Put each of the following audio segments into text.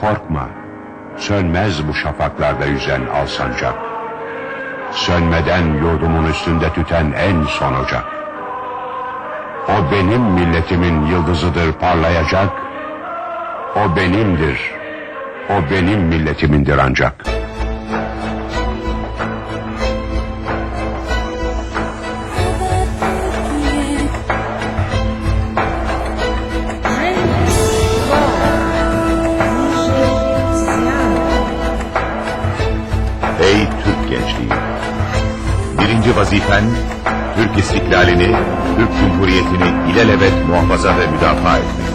Korkma, sönmez bu şafaklarda yüzen alsancak. Sönmeden yurdumun üstünde tüten en son ocak. O benim milletimin yıldızıdır parlayacak. O benimdir, o benim milletimindir ancak. Gençliği! Birinci vazifen, Türk istiklalini, Türk Cumhuriyeti'ni ilelebet muhafaza ve müdafaa etmektir.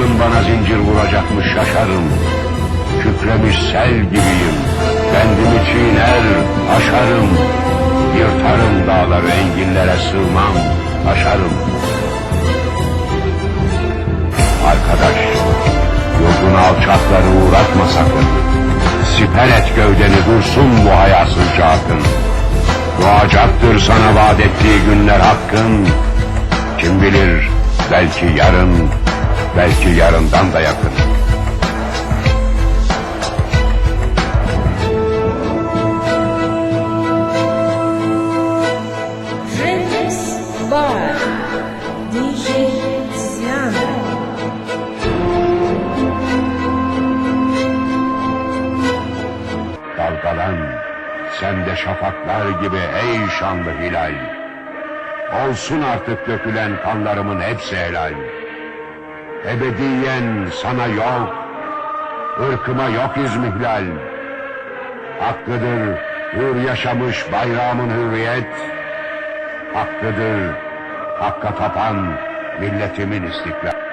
Çılgın bana zincir vuracakmış şaşarım. Kükremiş sel gibiyim, kendimi çiğner, aşarım. Yırtarım dağları enginlere sığmam, aşarım. Arkadaş, yurdun alçakları uğratma sakın. Siper et gövdeni dursun bu hayasızca akın. Doğacaktır sana vaat ettiği günler hakkın. Kim bilir belki yarın, belki yarından da yakın. Dalgalan, sen de şafaklar gibi ey şanlı hilal. Olsun artık dökülen kanlarımın hepsi helal. Ebediyen sana yok, ırkıma yok izmihlal. Hakkıdır hür yaşamış bayrağımın hürriyet. Hakkıdır hakka tapan milletimin istiklal.